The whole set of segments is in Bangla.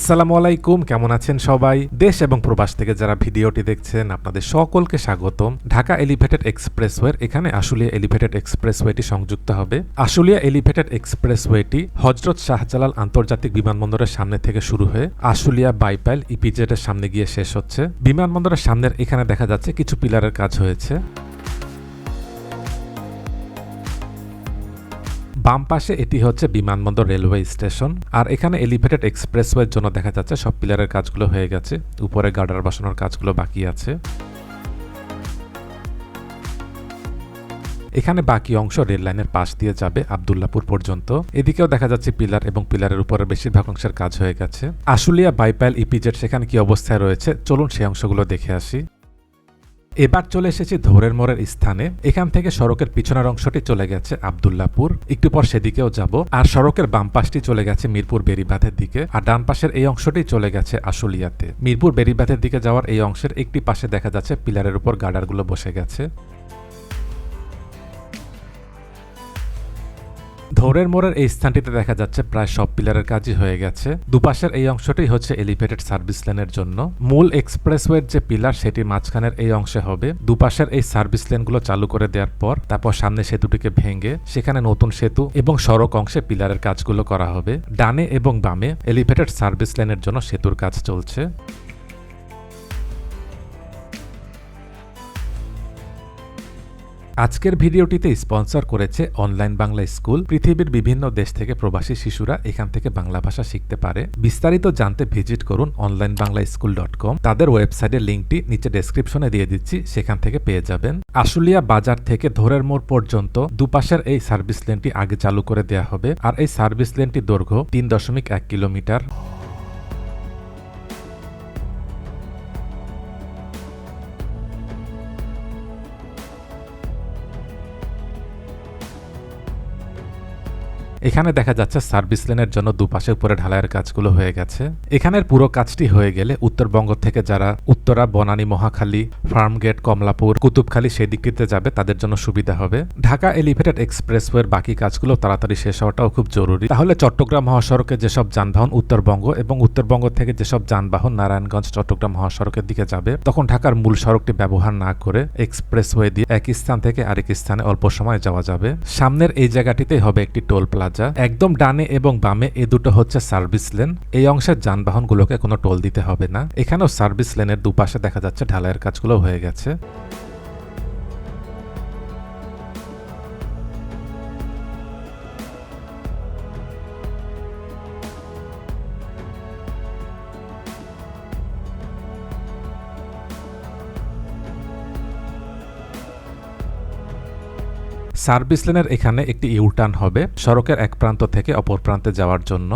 আসসালামু আলাইকুম, কেমন আছেন সবাই? দেশ এবং প্রবাস থেকে যারা ভিডিওটি দেখছেন, আপনাদের সকলকে স্বাগতম। ঢাকা এলিভেটেড এক্সপ্রেসওয়ের এখানে আশুলিয়া এলিভেটেড এক্সপ্রেসওয়েটি সংযুক্ত হবে। আশুলিয়া এলিভেটেড এক্সপ্রেসওয়েটি হজরত শাহজালাল আন্তর্জাতিক বিমানবন্দরের সামনে থেকে শুরু হয়ে আশুলিয়া বাইপাইল ইপিজেড এর সামনে গিয়ে শেষ হচ্ছে। বিমানবন্দরের সামনের এখানে দেখা যাচ্ছে কিছু পিলারের কাজ হয়েছে। বাম পাশে এটি হচ্ছে বিমানবন্দর রেলওয়ে স্টেশন, আর এখানে এলিভেটেড এক্সপ্রেসওয়ের জন্য দেখা যাচ্ছে সব পিলারের কাজগুলো হয়ে গেছে। উপরে গার্ডার বসানোর কাজগুলো বাকি আছে। এখানে বাকি অংশ রেল লাইনের পাশ দিয়ে যাবে আবদুল্লাপুর পর্যন্ত। এদিকেও দেখা যাচ্ছে পিলার এবং পিলারের উপরে বেশিরভাগ অংশের কাজ হয়ে গেছে। আশুলিয়া বাইপাইল ইপিজেড সেখানে কি অবস্থায় রয়েছে? চলুন সেই অংশগুলো দেখে আসি। এবার চলে এসেছি ধোরের মোড়ের স্থানে। এখান থেকে সড়কের পিছনের অংশটি চলে গেছে আবদুল্লাপুর। একটু পর সেদিকেও যাব। আর সড়কের বাম পাশটি চলে গেছে মিরপুর বেরিবাঁধের দিকে। আর ডান পাশের এই অংশটি চলে গেছে আশুলিয়াতে। মিরপুর বেরিবাঁধের দিকে যাওয়ার এই অংশের একটি পাশে দেখা যাচ্ছে পিলারের উপর গার্ডারগুলো বসে গেছে। ধোরের মোড়ের এই স্থানটিতে দেখা যাচ্ছে প্রায় সব পিলারের কাজই হয়ে গেছে। দুপাশের এই অংশটি হচ্ছে এলিভেটেড সার্ভিস লেনের জন্য। মূল এক্সপ্রেসওয়ের যে পিলার সেটি মাঝখানের এই অংশে হবে। দুপাশের এই সার্ভিস লেনগুলো চালু করে দেওয়ার পর, তারপর সামনে সেতুটিকে ভেঙে সেখানে নতুন সেতু এবং সড়ক অংশে পিলারের কাজগুলো করা হবে। ডানে এবং বামে এলিভেটেড সার্ভিস লেনের জন্য সেতুর কাজ চলছে। আজকের ভিডিওটিতে স্পন্সর করেছে অনলাইন বাংলা স্কুল। পৃথিবীর বিভিন্ন দেশ থেকে প্রবাসী শিশুরা এখান থেকে বাংলা ভাষা শিখতে পারে। বিস্তারিত জানতে ভিজিট করুন online Bangla school dot com. তাদের ওয়েবসাইটের লিঙ্কটি নিচে ডেসক্রিপশনে দিয়ে দিচ্ছি, সেখান থেকে পেয়ে যাবেন। আশুলিয়া বাজার থেকে ধরের মোড় পর্যন্ত দুপাশের এই সার্ভিস লেনটি আগে চালু করে দেওয়া হবে। আর এই সার্ভিস লেনটি দৈর্ঘ্য তিন দশমিক এক কিলোমিটার। এখানে দেখা যাচ্ছে সার্ভিস লেনের জন্য দুপাশে উপরে ঢালাইয়ের কাজগুলো হয়ে গেছে। এখানের পুরো কাজটি হয়ে গেলে উত্তরবঙ্গ থেকে যারা উত্তরা, বনানী, মহাখালী, ফার্মগেট, কমলাপুর, কুতুবখালী সেই দিকটিতে যাবে, তাদের জন্য সুবিধা হবে। ঢাকা এলিভেটেড এক্সপ্রেসওয়ের বাকি কাজগুলো তাড়াতাড়ি শেষ হওয়াটাও খুব জরুরি। তাহলে চট্টগ্রাম মহাসড়কে যেসব যানবাহন উত্তরবঙ্গ এবং উত্তরবঙ্গ থেকে যেসব যানবাহন নারায়ণগঞ্জ, চট্টগ্রাম মহাসড়কের দিকে যাবে, তখন ঢাকার মূল সড়কটি ব্যবহার না করে এক্সপ্রেসওয়ে দিয়ে এক স্থান থেকে আরেক স্থানে অল্প সময় যাওয়া যাবে। সামনের এই জায়গাটিতেই হবে একটি টোল প্লাজা। একদম ডানে এবং বামে এ দুটো হচ্ছে সার্ভিস লেন। এই অংশের যানবাহনগুলোকে কোনো টোল দিতে হবে না। এখানেও সার্ভিস লেনের দুপাশে দেখা যাচ্ছে ঢালাইয়ের কাজগুলো হয়ে গেছে। সার্ভিস লেনের এখানে একটি ইউটার্ন হবে, সড়কের এক প্রান্ত থেকে অপর প্রান্তে যাওয়ার জন্য।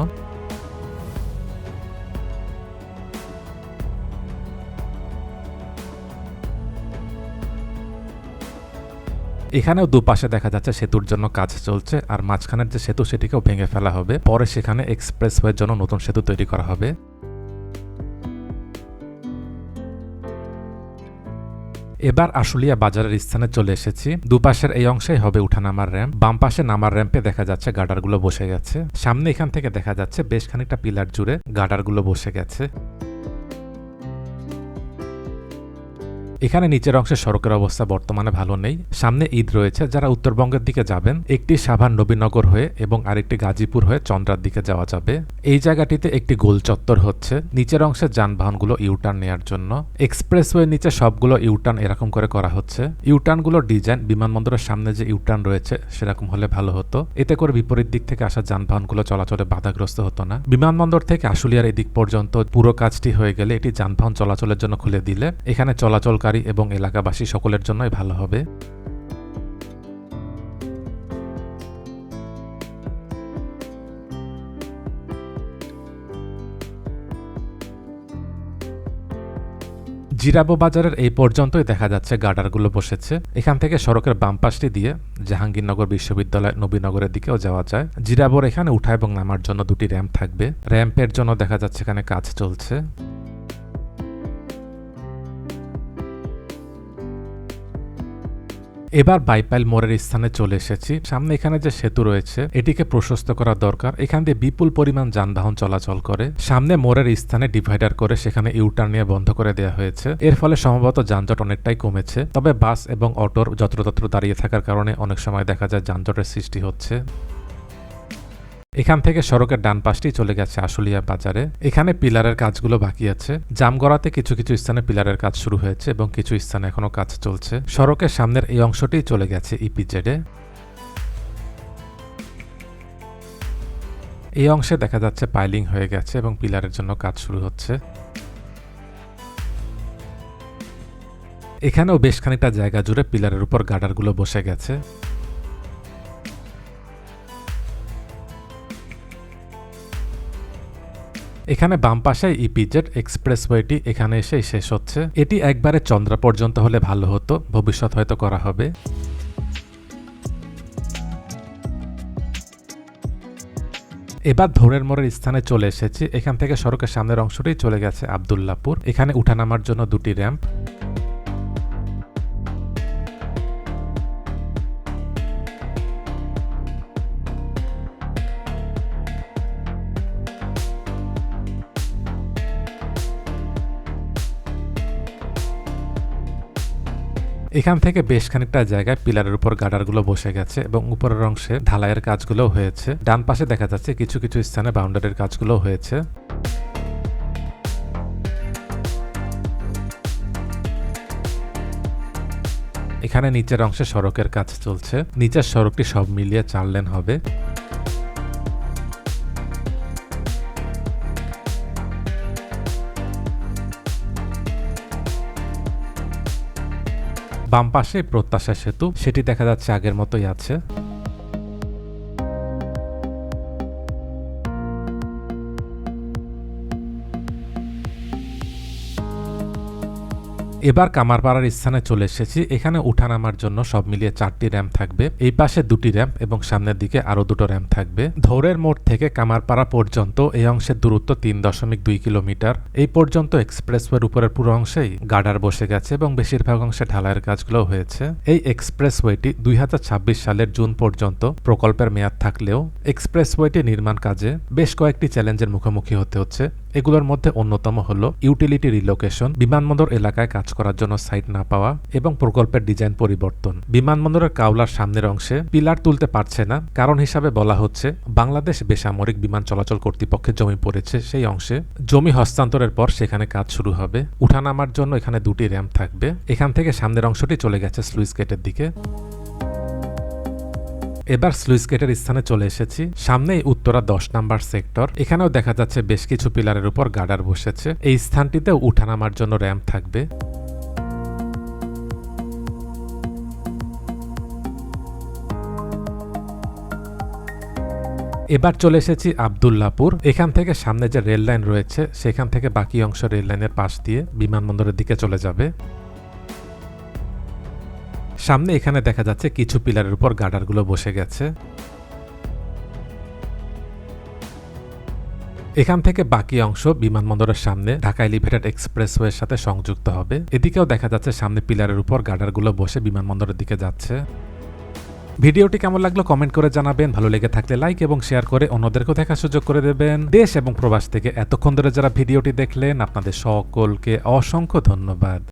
এখানেও দুপাশে দেখা যাচ্ছে সেতুর জন্য কাজ চলছে, আর মাঝখানের যে সেতু সেটিকেও ভেঙে ফেলা হবে। পরে সেখানে এক্সপ্রেসওয়ের জন্য নতুন সেতু তৈরি করা হবে। এবার আশুলিয়া বাজারের স্থানে চলে এসেছি। দুপাশের এই অংশেই হবে উঠানামার র্যাম্প। বাম পাশে নামার র্যাম্পে দেখা যাচ্ছে গার্ডারগুলো বসে গেছে। সামনে এখান থেকে দেখা যাচ্ছে বেশ খানিকটা পিলার জুড়ে গার্ডারগুলো বসে গেছে। এখানে নিচের অংশে সড়কের অবস্থা বর্তমানে ভালো নেই। সামনে ঈদ রয়েছে, যারা উত্তরবঙ্গের দিকে যাবেন, একটি সাভার নবীনগর হয়ে এবং আরেকটি গাজীপুর হয়ে চন্দ্রার দিকে যাওয়া যাবে। এই জায়গাটিতে একটি গোল চত্বর হচ্ছে, নিচের অংশের যানবাহনগুলো ইউটার্ন নেয়ার জন্য। এক্সপ্রেসওয়ের নিচে সবগুলো ইউটার্ন এরকম করে করা হচ্ছে। ইউটার্নগুলোর ডিজাইন, বিমানবন্দরের সামনে যে ইউটার্ন রয়েছে, সেরকম হলে ভালো হতো। এতে করে বিপরীত দিক থেকে আসা যানবাহনগুলো চলাচলে বাধাগ্রস্ত হতো না। বিমানবন্দর থেকে আশুলিয়ার এই দিক পর্যন্ত পুরো কাজটি হয়ে গেলে এটি যানবাহন চলাচলের জন্য খুলে দিলে। এখানে চলাচলকারী এবং এলাকাবাসী সকলের জন্যই ভালো হবে। জিরাবো বাজারের এই পর্যন্তই দেখা যাচ্ছে, গার্ডারগুলো বসেছে। এখান থেকে সড়কের বাম পাশটি দিয়ে জাহাঙ্গীরনগর বিশ্ববিদ্যালয় নবীনগরের দিকেও যাওয়া যায়। জিরাবোর এখানে উঠা এবং নামার জন্য দুটি র্যাম্প থাকবে। র্যাম্পের জন্য দেখা যাচ্ছে এখানে কাজ চলছে। এবার বাইপাইল মোড়ের স্থানে চলে এসেছি। সামনে এখানে যে সেতু রয়েছে, এটিকে প্রশস্ত করা দরকার। এখান দিয়ে বিপুল পরিমাণ যানবাহন চলাচল করে। সামনে মোড়ের স্থানে ডিভাইডার করে সেখানে ইউটার নিয়ে বন্ধ করে দেওয়া হয়েছে। এর ফলে সম্ভবত যানজট অনেকটাই কমেছে। তবে বাস এবং অটোর যত্রতত্র দাঁড়িয়ে থাকার কারণে অনেক সময় দেখা যায় যানজটের সৃষ্টি হচ্ছে। এখান থেকে সড়কের ডান পাশটি চলে গেছে আশুলিয়া বাজারে। এখানে পিলারের কাজগুলো বাকি আছে। জামগড়াতে কিছু কিছু স্থানে পিলারের কাজ শুরু হয়েছে এবং কিছু স্থানে এখনও কাজ চলছে। সড়কের সামনের এই অংশটি চলে গেছে ইপিজেডে এই অংশে দেখা যাচ্ছে পাইলিং হয়ে গেছে এবং পিলারের জন্য কাজ শুরু হচ্ছে। এখানেও বেশ খানিকটা জায়গা জুড়ে পিলারের উপর গার্ডারগুলো বসে গেছে। এখানে বাম পাশে ইপিজেড এক্সপ্রেসওয়েটি এখানে এসে শেষ হচ্ছে। এটি একবারে চন্দ্রা পর্যন্ত হলে ভালো হতো, ভবিষ্যৎ হয়তো করা হবে। এবার ধোরের মোড়ের স্থানে চলে এসেছি। এখান থেকে সড়কের সামনের অংশটি চলে গেছে আবদুল্লাপুর। এখানে উঠানামার জন্য দুটি র্যাম্প। এখান থেকে বেশ খানিকটা জায়গায় পিলারের উপর গার্ডারগুলো বসে গেছে এবং উপরের অংশে ঢালাইয়ের কাজগুলো হয়েছে। ডান পাশে দেখা যাচ্ছে কিছু কিছু স্থানে বাউন্ডারির কাজগুলো হয়েছে। এখানে নিচের অংশে সড়কের কাজ চলছে। নিচের সড়কটি সব মিলিয়ে চার লেন হবে। বাম পাশে প্রত্যাশা সেতু সেটি দেখা যাচ্ছে আগের মতোই আছে। এবার কামারপাড়ার স্থানে চলে এসেছি। এখানে উঠানামার জন্য সব মিলিয়ে চারটি র্যাম্প থাকবে। এই পাশে দুটি র্যাম্প এবং সামনের দিকে আরও দুটো র্যাম্প থাকবে। ধৌরের মোড় থেকে কামারপাড়া পর্যন্ত এই অংশের দূরত্ব তিন দশমিক দুই কিলোমিটার। এই পর্যন্ত এক্সপ্রেসওয়ের উপরের পুরো অংশেই গার্ডার বসে গেছে এবং বেশিরভাগ অংশে ঢালাইয়ের কাজগুলো হয়েছে। এই এক্সপ্রেসওয়েটি দুই হাজার ছাব্বিশ সালের জুন পর্যন্ত প্রকল্পের মেয়াদ থাকলেও এক্সপ্রেসওয়েটি নির্মাণ কাজে বেশ কয়েকটি চ্যালেঞ্জের মুখোমুখি হতে হচ্ছে। এগুলোর মধ্যে অন্যতম হল ইউটিলিটি রিলোকেশন বিমানবন্দর এলাকায় কাজ করার জন্য সাইট না পাওয়া এবং প্রকল্পের ডিজাইন পরিবর্তন। বিমানবন্দরের কাউলার সামনের অংশে পিলার তুলতে পারছে না। কারণ হিসাবে বলা হচ্ছে, বাংলাদেশ বেসামরিক বিমান চলাচল কর্তৃপক্ষের জমি পড়েছে সেই অংশে। জমি হস্তান্তরের পর সেখানে কাজ শুরু হবে। উঠানামার জন্য এখানে দুটি র্যাম্প থাকবে। এখান থেকে সামনের অংশটি চলে গেছে স্লুইস গেটের দিকে। এবার স্লুইস গেটের স্থানে চলে এসেছি। সামনেই উত্তরা দশ নাম্বার সেক্টর। এখানেও দেখা যাচ্ছে বেশ কিছু পিলারের উপর গার্ডার বসেছে। এই স্থানটিতে উঠানামার জন্য র্যাম্প থাকবে। এবার চলে এসেছি আবদুল্লাপুর। এখান থেকে সামনে যে রেল লাইন রয়েছে, সেখান থেকে বাকি অংশ রেল লাইনের পাশ দিয়ে বিমানবন্দরের দিকে চলে যাবে। সামনে এখানে দেখা যাচ্ছে কিছু পিলারের উপর গার্ডারগুলো বসে গেছে। এখান থেকে বাকি অংশ বিমানবন্দরের সামনে ঢাকা এলিভেটেড এক্সপ্রেসওয়ের সাথে সংযুক্ত হবে। এদিকেও দেখা যাচ্ছে সামনে পিলারের উপর গার্ডারগুলো বসে বিমানবন্দরের দিকে যাচ্ছে। ভিডিওটি কেমন লাগল কমেন্ট করে জানাবেন। ভালো লেগে থাকলে লাইক এবং শেয়ার করে অন্যদেরকেও দেখার সুযোগ করে দেবেন। দেশ এবং প্রবাস থেকে এতক্ষণ ধরে যারা ভিডিওটি দেখলেন, আপনাদের সকলকে অসংখ্য ধন্যবাদ।